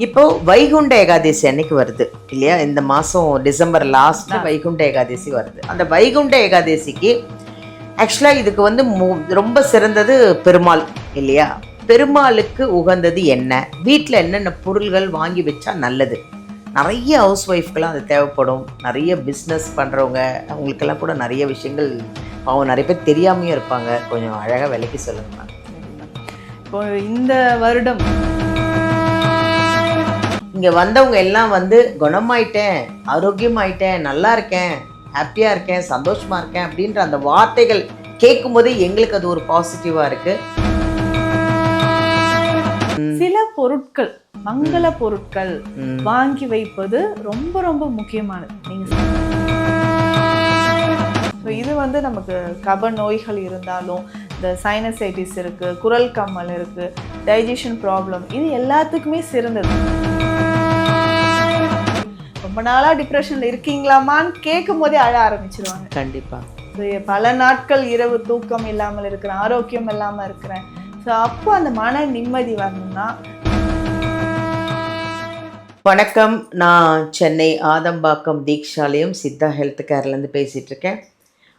இப்போ வைகுண்ட ஏகாதசி அன்னைக்கு வருது இல்லையா? இந்த மாதம் டிசம்பர் லாஸ்ட்ல வைகுண்ட ஏகாதசி வருது. அந்த வைகுண்ட ஏகாதசிக்கு ஆக்சுவலாக இதுக்கு வந்து ரொம்ப சிறந்தது பெருமாள் இல்லையா? பெருமாளுக்கு உகந்தது என்ன? வீட்டில் என்னென்ன பொருள்கள் வாங்கி வச்சா நல்லது? நிறைய ஹவுஸ் ஒய்ஃப்க்கெல்லாம் அது தேவைப்படும். நிறைய பிஸ்னஸ் பண்ணுறவங்க அவங்களுக்கெல்லாம் கூட நிறைய விஷயங்கள் அவங்க நிறைய பேர் தெரியாமையும் இருப்பாங்க. கொஞ்சம் அழகாக விலைக்கு சொல்லுங்க. இப்போ இந்த வருடம் இங்கே வந்தவங்க எல்லாம் வந்து குணமாயிட்டேன் ஆரோக்கியமாயிட்டேன் நல்லா இருக்கேன் ஹாப்பியாக இருக்கேன் சந்தோஷமா இருக்கேன் அப்படின்ற அந்த வார்த்தைகள் கேட்கும்போது எங்களுக்கு அது ஒரு பாசிட்டிவாக இருக்கு. சில பொருட்கள் மங்கள பொருட்கள். வாங்கி வைப்பது ரொம்ப ரொம்ப முக்கியமானது. நீங்க So, இது வந்து நமக்கு கப நோய்கள் இருந்தாலும் இந்த சைனசைட்டிஸ் இருக்கு குரல் கம்மல் இருக்கு டைஜஷன் ப்ராப்ளம் இது எல்லாத்துக்குமே சிறந்தது. ரொம்ப நாளா டிப்ரெஷன்ல இருக்கீங்களாமான்னு கேட்கும் போதே அழ ஆரம்பிச்சிருவாங்க. கண்டிப்பா. இது பல நாட்கள் இரவு தூக்கம் இல்லாமல் இருக்கிறேன் ஆரோக்கியம் இல்லாமல் இருக்கிறேன் ஸோ அப்போ அந்த மன நிம்மதி வரணும்னா? வணக்கம். நான் சென்னை ஆதம்பாக்கம் தீக்ஷாலயம் சித்தா ஹெல்த் கேர்லேருந்து பேசிகிட்டு இருக்கேன்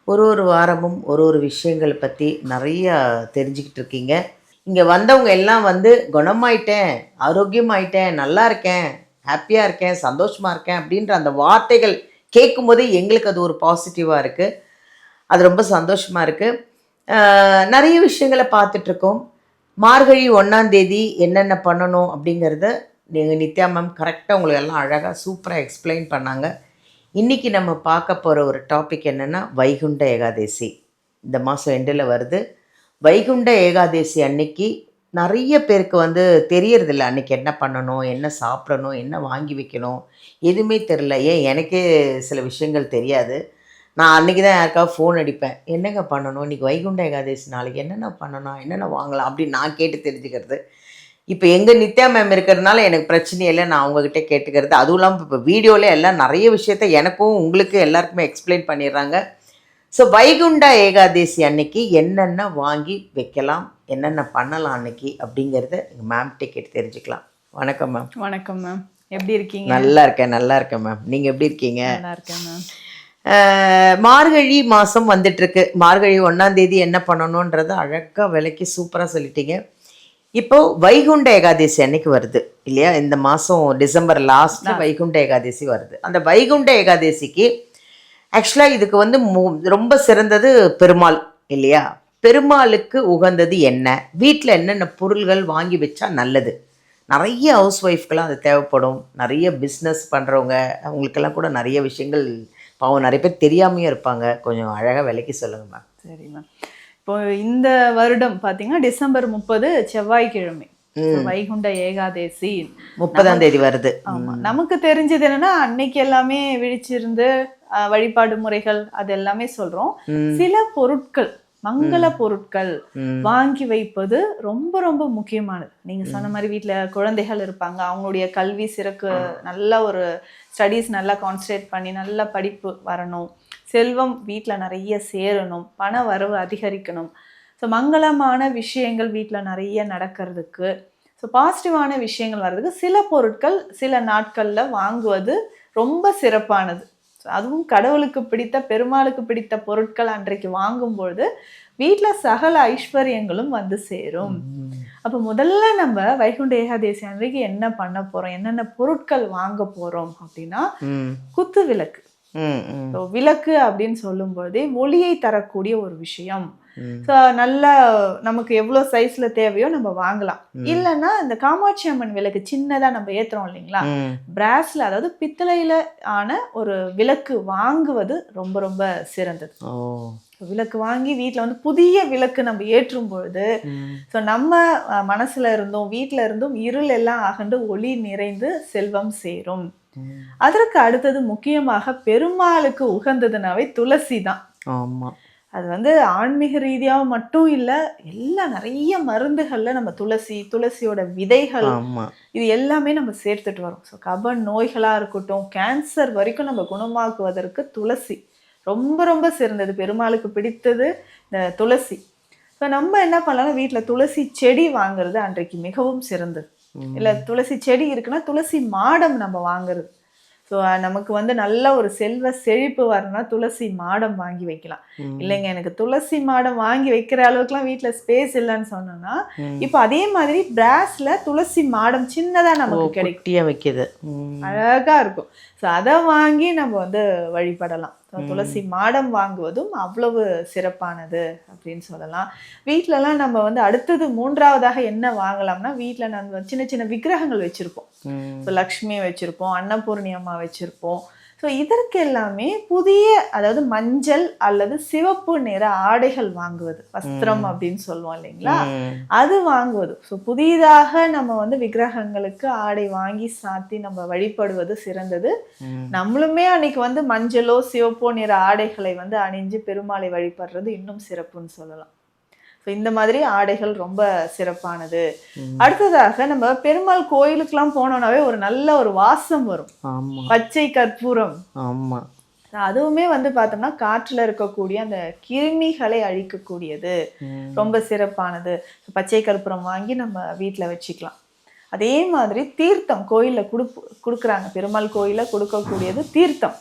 ஒரு ஒரு வாரமும் ஒரு ஒரு விஷயங்களை பற்றி நிறைய தெரிஞ்சுக்கிட்டு இருக்கீங்க இங்கே வந்தவங்க எல்லாம் வந்து குணமாயிட்டேன் ஆரோக்கியமாயிட்டேன் நல்லா இருக்கேன். ஹாப்பியாக இருக்கேன் சந்தோஷமாக இருக்கேன் அப்படின்ற அந்த வார்த்தைகள் கேட்கும்போது எங்களுக்கு அது ஒரு பாசிட்டிவாக இருக்குது அது ரொம்ப சந்தோஷமாக இருக்குது நிறைய விஷயங்களை பார்த்துட்ருக்கோம். மார்கழி ஒன்றாந்தேதி என்னென்ன பண்ணணும் அப்படிங்கிறத நீங்கள் நித்யா மேம் கரெக்டாக உங்களுக்கு எல்லாம் அழகாக சூப்பராக எக்ஸ்பிளைன் பண்ணாங்க. இன்றைக்கி நம்ம பார்க்க போகிற ஒரு டாபிக் என்னென்னா வைகுண்ட ஏகாதசி. இந்த மாதம் எண்டில் வருது. வைகுண்ட ஏகாதசி அன்னைக்கு நிறைய பேருக்கு வந்து தெரியறதில்ல அன்னைக்கு என்ன பண்ணணும் என்ன சாப்பிடணும் என்ன வாங்கி வைக்கணும். எதுவுமே தெரில ஏன்? எனக்கே சில விஷயங்கள் தெரியாது. நான் அன்றைக்கி தான் யாருக்காவது ஃபோன் அடிப்பேன். என்னங்க பண்ணணும்? இன்றைக்கி வைகுண்ட ஏகாதசி நாளைக்கு என்னென்ன பண்ணணும்? என்னென்ன வாங்கலாம்? அப்படின்னு நான் கேட்டு தெரிஞ்சுக்கிறது. இப்போ எங்கள் நித்யா மேம் இருக்கிறதுனால எனக்கு பிரச்சனை இல்லை. நான் அவங்கக்கிட்ட கேட்டுக்கிறது. அதுவும் இல்லாமல் இப்போ வீடியோவில் எல்லாம் நிறைய விஷயத்த எனக்கும் உங்களுக்கு எல்லாருக்குமே எக்ஸ்பிளைன் பண்ணிடுறாங்க. ஸோ வைகுண்ட ஏகாதசி அன்னைக்கு என்னென்ன வாங்கி வைக்கலாம் என்னென்ன பண்ணலாம் அன்னைக்கு அப்படிங்கிறத எங்கள் மேம்கிட்ட கேட்டு தெரிஞ்சுக்கலாம். வணக்கம் மேம் வணக்கம் மேம் எப்படி இருக்கீங்க? நல்லா இருக்கேன் நல்லா இருக்கேன் மேம் நீங்கள் எப்படி இருக்கீங்க? நல்லா இருக்கேன் மேம் மார்கழி மாதம் வந்துட்டுருக்கு. மார்கழி ஒன்றாம் தேதி என்ன பண்ணணுன்றத அழகாக விலைக்கு சூப்பராக சொல்லிட்டீங்க. இப்போ வைகுண்ட ஏகாதசி அன்னைக்கு வருது இல்லையா? இந்த மாதம் டிசம்பர் லாஸ்ட்ல வைகுண்ட ஏகாதசி வருது. அந்த வைகுண்ட ஏகாதசிக்கு ஆக்சுவலாக இதுக்கு வந்து மு- ரொம்ப சிறந்தது பெருமாள் இல்லையா? பெருமாளுக்கு உகந்தது என்ன? வீட்டில் என்னென்ன பொருள்கள் வாங்கி வச்சா நல்லது? நிறைய ஹவுஸ் ஒய்ஃப்க்கெல்லாம் அது தேவைப்படும். நிறைய பிஸ்னஸ் பண்ணுறவங்க அவங்களுக்கெல்லாம் கூட நிறைய விஷயங்கள் பாவம் நிறைய பேர் தெரியாமையும் இருப்பாங்க. கொஞ்சம் அழகாக விலைக்கு சொல்லுங்க மேம் சரி மேம் இப்போ இந்த வருடம் பார்த்தீங்கன்னா டிசம்பர் முப்பது செவ்வாய்க்கிழமை. வைகுண்ட ஏகாதேசி முப்பதாம் தேதி வருது. நமக்கு தெரிஞ்சது என்னன்னா அன்னைக்கு எல்லாமே விழிச்சிருந்து வழிபாடு முறைகள் அது எல்லாமே சொல்றோம். சில பொருட்கள் மங்கள பொருட்கள். வாங்கி வைப்பது ரொம்ப ரொம்ப முக்கியமானது. நீங்க சொன்ன மாதிரி வீட்ல குழந்தைகள் இருப்பாங்க. அவங்களுடைய கல்வி சிறக்கு நல்ல ஒரு ஸ்டடீஸ் நல்லா கான்சன்ட்ரேட் பண்ணி நல்ல படிப்பு வரணும். செல்வம் வீட்ல நிறைய சேரணும். பண வரவு அதிகரிக்கணும். ஸோ மங்களமான விஷயங்கள் வீட்ல நிறைய நடக்கிறதுக்கு. ஸோ பாசிட்டிவான விஷயங்கள் வர்றதுக்கு சில பொருட்கள் சில நாட்கள்ல வாங்குவது ரொம்ப சிறப்பானது. So, அதுவும் கடவுளுக்கு பிடித்த பெருமாளுக்கு பிடித்த பொருட்கள் அன்றைக்கு வாங்கும்பொழுது வீட்ல சகல ஐஸ்வர்யங்களும் வந்து சேரும். அப்போ முதல்ல நம்ம வைகுண்ட ஏகாதேசி அன்றைக்கு என்ன பண்ண போறோம்? என்னென்ன பொருட்கள் வாங்க போறோம் அப்படின்னா குத்து விளக்கு. So, விளக்கு அப்படின்னு சொல்லும்போதே ஒளியை தரக்கூடிய ஒரு விஷயம். ஸோ நல்லா நமக்கு எவ்வளோ சைஸ்ல தேவையோ நம்ம வாங்கலாம். இல்லைன்னா இந்த காமாட்சி அம்மன் விளக்கு சின்னதா நம்ம ஏத்துறோம் இல்லைங்களா? பிராஸ்ல அதாவது பித்தளையில ஆன ஒரு விளக்கு வாங்குவது ரொம்ப ரொம்ப சிறந்தது. விளக்கு வாங்கி வீட்ல வந்து புதிய விளக்கு நம்ம ஏற்றும் பொழுது ஸோ நம்ம மனசுல இருந்தும் வீட்ல இருந்தும் இருள் எல்லாம் அகண்டு ஒளி நிறைந்து செல்வம் சேரும். அதற்கு அடுத்தது முக்கியமாக பெருமாளுக்கு உகந்ததுனாவே துளசி தான். ஆமாம் அது வந்து ஆன்மீக ரீதியாக மட்டும் இல்லை எல்லா நிறைய மருந்துகள்ல நம்ம துளசி துளசியோட விதைகள் இது எல்லாமே நம்ம சேர்த்துட்டு வரோம். ஸோ கப நோய்களாக இருக்கட்டும் கேன்சர் வரைக்கும் நம்ம குணமாக்குவதற்கு துளசி ரொம்ப ரொம்ப சிறந்தது. பெருமாளுக்கு பிடித்தது இந்த துளசி. ஸோ நம்ம என்ன பண்ணலாம் வீட்டில் துளசி செடி வாங்குறது அன்றைக்கு மிகவும் சிறந்தது. இல்லை துளசி செடி இருக்குன்னா துளசி மாடம் நம்ம வாங்குறது ஸோ நமக்கு வந்து நல்ல ஒரு செல்வ செழிப்பு வரணும்னா துளசி மாடம் வாங்கி வைக்கலாம். இல்லைங்க எனக்கு துளசி மாடம் வாங்கி வைக்கிற அளவுக்குலாம் வீட்டில் ஸ்பேஸ் இல்லைன்னு சொன்னோன்னா ம். இப்போ அதே மாதிரி பிராஸ்ல துளசி மாடம் சின்னதாக நமக்கு கிடைக்கும் வைக்கிது ம். அழகா இருக்கும் ஸோ அதை வாங்கி நம்ம வந்து வழிபடலாம். துளசி மாடம் வாங்குவதும் அவ்வளவு சிறப்பானது அப்படின்னு சொல்லலாம். வீட்டிலலாம் நம்ம வந்து அடுத்தது மூன்றாவதாக என்ன வாங்கலாம்னா வீட்டில் நம்ம சின்ன சின்ன விக்கிரகங்கள் வச்சுருப்போம். ஸோ லக்ஷ்மி வச்சுருப்போம் அன்னபூர்ணி அம்மா வச்சுருப்போம். ஸோ இதற்கு எல்லாமே புதிய அதாவது மஞ்சள் அல்லது சிவப்பு நிற ஆடைகள் வாங்குவது. வஸ்திரம் அப்படின்னு சொல்லுவோம் இல்லைங்களா. அது வாங்குவது. ஸோ புதிதாக நம்ம வந்து விக்கிரகங்களுக்கு ஆடை வாங்கி சாத்தி நம்ம வழிபடுவது சிறந்தது. நம்மளுமே அன்னைக்கு வந்து மஞ்சளோ சிவப்போ நிற ஆடைகளை வந்து அணிஞ்சு பெருமாளை வழிபடுறது இன்னும் சிறப்புன்னு சொல்லலாம். ஸோ இந்த மாதிரி ஆடைகள் ரொம்ப சிறப்பானது. அடுத்ததாக நம்ம பெருமாள் கோயிலுக்கெல்லாம் போனோம்னாவே ஒரு நல்ல ஒரு வாசம் வரும். பச்சை கற்பூரம். ஆமா. அதுவுமே வந்து பார்த்தோம்னா காற்றுல இருக்கக்கூடிய அந்த கிருமிகளை அழிக்கக்கூடியது. ரொம்ப சிறப்பானது. பச்சை கற்பூரம் வாங்கி நம்ம வீட்டில் வச்சுக்கலாம். அதே மாதிரி தீர்த்தம் கோயிலில் கொடுப்பு கொடுக்குறாங்க. பெருமாள் கோயிலில் கொடுக்கக்கூடியது தீர்த்தம்.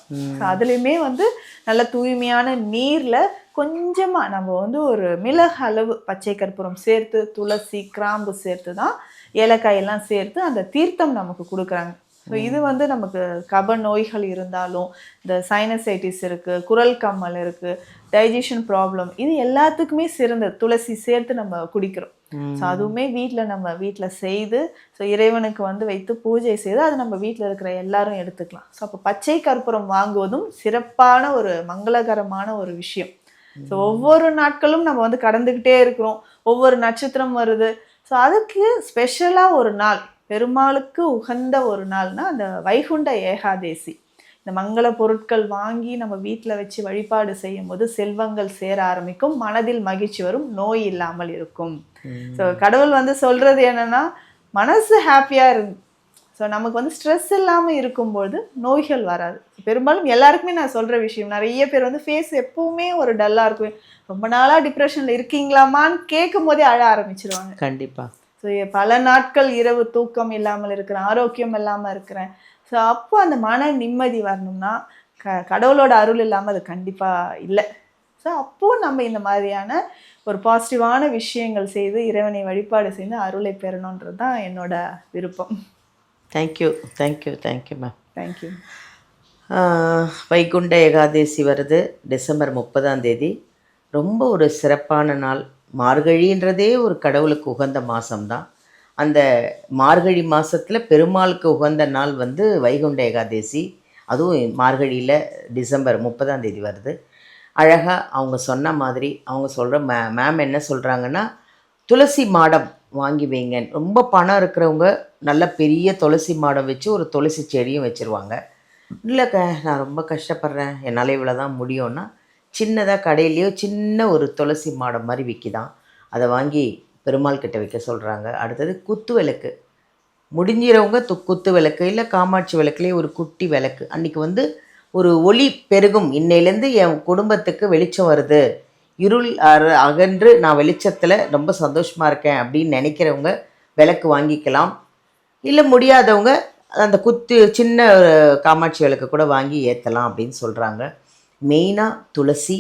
அதுலேயுமே வந்து நல்ல தூய்மையான நீரில் கொஞ்சமாக நம்ம வந்து ஒரு மிளகு அளவு பச்சை கற்பூரம் சேர்த்து துளசி கிராம்பு சேர்த்து தான் ஏலக்காய் எல்லாம் சேர்த்து அந்த தீர்த்தம் நமக்கு கொடுக்குறாங்க. ஸோ இது வந்து நமக்கு கப நோய்கள் இருந்தாலும் இந்த சைனசைட்டிஸ் இருக்குது குரல் கம்மல் இருக்குது டைஜஷன் ப்ராப்ளம் இது எல்லாத்துக்குமே சிறந்தது. துளசி சேர்த்து நம்ம குடிக்கிறோம். ஸோ அதுவுமே வீட்டில் நம்ம வீட்டில் செய்து ஸோ இறைவனுக்கு வந்து வைத்து பூஜை செய்து அது நம்ம வீட்டில் இருக்கிற எல்லாரும் எடுத்துக்கலாம். ஸோ அப்போ பச்சை கற்பூரம் வாங்குவதும் சிறப்பான ஒரு மங்களகரமான ஒரு விஷயம். ஸோ ஒவ்வொரு நாட்களும் நம்ம வந்து கடந்துக்கிட்டே இருக்கிறோம். ஒவ்வொரு நட்சத்திரம் வருது. ஸோ அதுக்கு ஸ்பெஷலாக ஒரு நாள் பெருமாளுக்கு உகந்த ஒரு நாள்னா அந்த வைகுண்ட ஏகாதேசி. இந்த மங்கள பொருட்கள் வாங்கி நம்ம வீட்டில் வச்சு வழிபாடு செய்யும் போது செல்வங்கள் சேர ஆரம்பிக்கும். மனதில் மகிழ்ச்சி வரும். நோய் இல்லாமல் இருக்கும். ஸோ கடவுள் வந்து சொல்றது என்னன்னா மனசு ஹாப்பியா இருக்கு ஸோ நமக்கு வந்து ஸ்ட்ரெஸ் இல்லாமல் இருக்கும்போது நோய்கள் வராது. பெரும்பாலும் எல்லாருக்குமே நான் சொல்ற விஷயம். நிறைய பேர் வந்து ஃபேஸ் எப்பவுமே ஒரு டல்லா இருக்கும். ரொம்ப நாளா டிப்ரெஷன்ல இருக்கீங்களாமான்னு கேட்கும் போதே அழ ஆரம்பிச்சிருவாங்க. கண்டிப்பா. ஸோ பல நாட்கள் இரவு தூக்கம் இல்லாமல் இருக்கிறேன் ஆரோக்கியம் இல்லாமல் இருக்கிறேன். ஸோ அப்போ அந்த மன நிம்மதி வரணும்னா க கடவுளோட அருள் இல்லாமல் அது கண்டிப்பாக இல்லை. ஸோ அப்போது நம்ம இந்த மாதிரியான ஒரு பாசிட்டிவான விஷயங்கள் செய்து இறைவனை வழிபாடு செய்து அருளை பெறணுன்றது தான் என்னோட விருப்பம். Thank you thank you thank you ma'am thank you Vaikunta Ekadashi வருது டிசம்பர் முப்பதாம் தேதி. ரொம்ப ஒரு சிறப்பான நாள். மார்கழின்றதே ஒரு கடவுளுக்கு உகந்த மாதம்தான் அந்த மார்கழி மாதத்தில் பெருமாளுக்கு உகந்த நாள் வந்து வைகுண்ட ஏகாதேசி. அதுவும் மார்கழியில் டிசம்பர் முப்பதாம் தேதி வருது. அழகாக அவங்க சொன்ன மாதிரி அவங்க சொல்கிற மே மேம் என்ன சொல்கிறாங்கன்னா துளசி மாடம் வாங்கி வைங்க. ரொம்ப பணம் இருக்கிறவங்க நல்ல பெரிய துளசி மாடம் வச்சு ஒரு துளசி செடியும் வச்சுருவாங்க. இல்லைக்க நான் ரொம்ப கஷ்டப்படுறேன். என்னால் இவ்வளோ தான் முடியும்னா சின்னதாக கடையிலையோ சின்ன ஒரு துளசி மாடம் மாதிரி விற்கிதான் அதை வாங்கி பெருமாள் கிட்ட வைக்க சொல்கிறாங்க அடுத்தது குத்து விளக்கு. முடிஞ்சிறவங்க து குத்து விளக்கு இல்லை காமாட்சி விளக்குலேயே ஒரு குட்டி விளக்கு. அன்றைக்கி வந்து ஒரு ஒளி பெருகும். இன்னையிலேருந்து என் குடும்பத்துக்கு வெளிச்சம் வருது. இருள் அற- அகன்று நான் வெளிச்சத்தில் ரொம்ப சந்தோஷமாக இருக்கேன் அப்படின்னு நினைக்கிறவங்க விளக்கு வாங்கிக்கலாம். இல்லை முடியாதவங்க அந்த குத்து சின்ன காமாட்சி விளக்கு கூட வாங்கி ஏற்றலாம் அப்படின்னு சொல்கிறாங்க மெயினாக துளசி.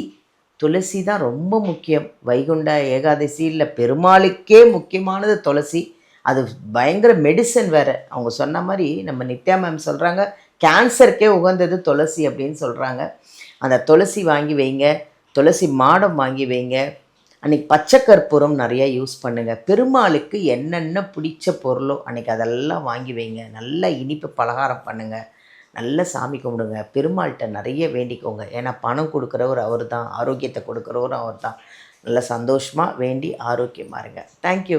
துளசி தான் ரொம்ப முக்கியம். வைகுண்ட ஏகாதசி இல்லை பெருமாளுக்கே முக்கியமானது துளசி. அது பயங்கர மெடிசன் வேறு. அவங்க சொன்ன மாதிரி நம்ம நித்யா மேம் சொல்கிறாங்க கேன்சருக்கே உகந்தது துளசி அப்படின்னு சொல்கிறாங்க அந்த துளசி வாங்கி வைங்க. துளசி மாடம் வாங்கி வைங்க. அன்றைக்கி பச்சை கற்பூரம் நிறையா யூஸ் பண்ணுங்கள் பெருமாளுக்கு என்னென்ன பிடிச்ச பொருளோ அன்னைக்கு அதெல்லாம் வாங்கி வைங்க. நல்லா இனிப்பு பலகாரம் பண்ணுங்கள் நல்ல சாமி கும்பிடுங்க. பெருமாள்கிட்ட நிறைய வேண்டிக்கோங்க. ஏன்னா பணம் கொடுக்குறவர் அவர் தான் ஆரோக்கியத்தை கொடுக்குறவரும் அவர் தான் நல்ல சந்தோஷமாக வேண்டி ஆரோக்கியமாக இருங்க. தேங்க்யூ